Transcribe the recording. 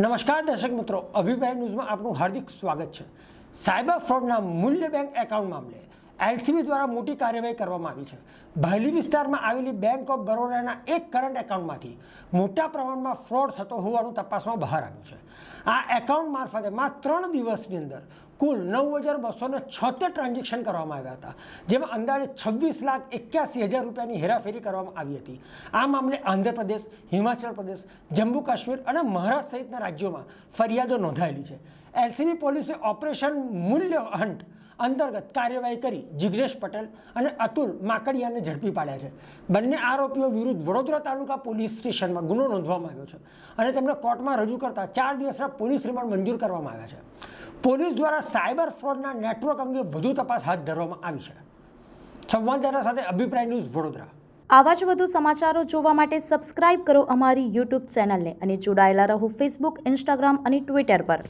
નમસ્કાર દર્શક મિત્રો, અભિપ્રાય ન્યૂઝમાં આપનું હાર્દિક સ્વાગત છે. સાયબર ફ્રોડના મૂલ્ય બેંક એકાઉન્ટ મામલે એલસીબી દ્વારા મોટી કાર્યવાહી કરવામાં આવી છે. ભાયલી વિસ્તારમાં આવેલી બેંક ઓફ બરોડાના એક કરંટ એકાઉન્ટમાંથી મોટા પ્રમાણમાં ફ્રોડ થતો હોવાનું તપાસમાં બહાર આવ્યું છે. આ એકાઉન્ટ મારફતે માત્ર ત્રણ દિવસની અંદર કુલ નવ હજાર બસો ને છોતેર ટ્રાન્ઝેક્શન કરવામાં આવ્યા હતા, જેમાં અંદાજે છવ્વીસ લાખ એક્યાસી હજાર રૂપિયાની હેરાફેરી કરવામાં આવી હતી. આ મામલે આંધ્રપ્રદેશ, હિમાચલ પ્રદેશ, જમ્મુ કાશ્મીર અને મહારાષ્ટ્ર સહિતના રાજ્યોમાં ફરિયાદો નોંધાયેલી છે. એલસીબી પોલીસે ઓપરેશન મૂલ્ય હન્ટ અંતર્ગત કાર્યવાહી કરી જિગ્નેશ પટેલ અને અતુલ માકડિયાને ઝડપી પાડ્યા છે. બંને આરોપીઓ વિરુદ્ધ વડોદરા તાલુકા પોલીસ સ્ટેશનમાં ગુનો નોંધવામાં આવ્યો છે અને તેમને કોર્ટમાં રજૂ કરતા ચાર દિવસના પોલીસ રિમાન્ડ મંજૂર કરવામાં આવ્યા છે. પોલીસ દ્વારા સાયબર ફ્રોડના નેટવર્ક અંગે વધુ તપાસ હાથ ધરવામાં આવી છે. સંવાદદાતા સાથે અભિપ્રાય ન્યૂઝ વડોદરા. આવા જ વધુ સમાચારો જોવા માટે સબસ્ક્રાઇબ કરો અમારી યુટ્યુબ ચેનલને અને જોડાયેલા રહો ફેસબુક ઇન્સ્ટાગ્રામ અને ટ્વિટર પર.